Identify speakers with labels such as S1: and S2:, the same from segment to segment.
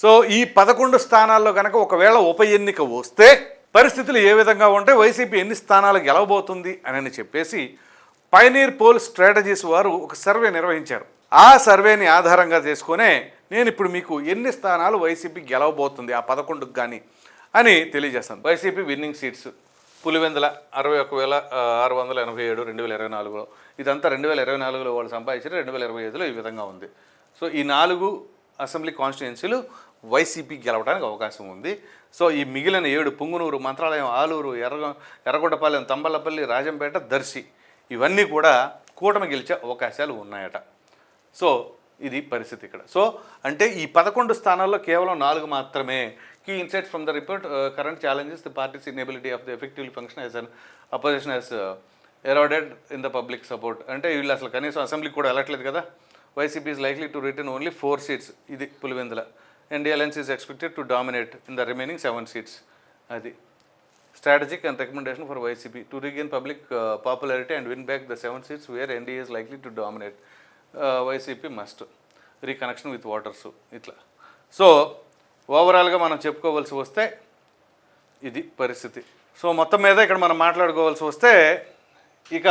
S1: So ఈ పదకొండు స్థానాల్లో కనుక ఒకవేళ ఉప ఎన్నిక వస్తే పరిస్థితులు ఏ విధంగా ఉంటే వైసీపీ ఎన్ని స్థానాలు గెలవబోతుంది అని చెప్పేసి పైనీర్ పోల్ స్ట్రాటజీస్ వారు ఒక సర్వే నిర్వహించారు. ఆ సర్వేని ఆధారంగా చేసుకునే నేను ఇప్పుడు మీకు ఎన్ని స్థానాలు వైసీపీ గెలవబోతుంది ఆ పదకొండుకు కానీ అని తెలియజేస్తాను. వైసీపీ విన్నింగ్ సీట్స్ పులివెందుల అరవై ఒక వేల ఆరు వందల ఎనభై ఏడు రెండు వేల ఇరవై నాలుగులో. ఇదంతా రెండు వేల ఇరవై నాలుగులో వాళ్ళు సంపాదించారు రెండు వేల ఇరవై ఐదులో ఈ విధంగా ఉంది. సో ఈ నాలుగు అసెంబ్లీ కాన్స్టిట్యున్సీలు వైసీపీ గెలవడానికి అవకాశం ఉంది. సో ఈ మిగిలిన ఏడు పుంగునూరు మంత్రాలయం ఆలూరు ఎర్ర ఎర్రగొండపాలెం తంబలపల్లి రాజంపేట దర్శి ఇవన్నీ కూడా కూటమి గెలిచే అవకాశాలు ఉన్నాయట. సో ఇది పరిస్థితి ఇక్కడ. సో అంటే ఈ పదకొండు స్థానాల్లో కేవలం నాలుగు మాత్రమే. Key insights from the report current challenges the parties inability of the effectively function as an opposition as eroded in the public support అంటే వీళ్ళు అసలు కనీసం అసెంబ్లీకి కూడా వెళ్ళట్లేదు కదా. YCP is likely to return only four seats ఇది Pulivendula. NDA alliance is expected to dominate in the remaining seven seats అది strategic and recommendation for YCP to regain public popularity and win back the seven seats where NDA is likely to dominate YCP must reconnection with voters ఇట్లా. So ఓవరాల్గా మనం చెప్పుకోవాల్సి వస్తే ఇది పరిస్థితి. So మొత్తం మీద ఇక్కడ మనం మాట్లాడుకోవాల్సి వస్తే ఇక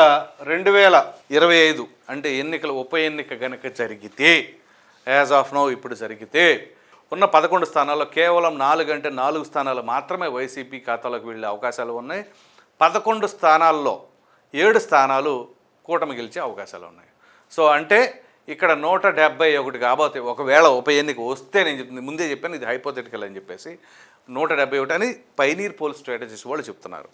S1: రెండు వేల ఇరవై ఐదు అంటే ఎన్నికలు ఉప ఎన్నిక కనుక జరిగితే యాజ్ ఆఫ్ నో ఇప్పుడు జరిగితే ఉన్న పదకొండు స్థానాల్లో కేవలం నాలుగు అంటే నాలుగు స్థానాలు మాత్రమే వైసీపీ ఖాతాలోకి వెళ్ళే అవకాశాలు ఉన్నాయి. పదకొండు స్థానాల్లో ఏడు స్థానాలు కూటమి గెలిచే అవకాశాలు ఉన్నాయి. సో అంటే ఇక్కడ నూట డెబ్బై ఒకటి కాబోతే ఒకవేళ ఉప ఎన్నిక వస్తే నేను చెప్తుంది ముందే చెప్పాను ఇది హైపోథెటికల్ అని చెప్పేసి నూట డెబ్బై ఒకటి అని పైనీర్ పోల్ స్ట్రాటజీస్ వాళ్ళు చెప్తున్నారు.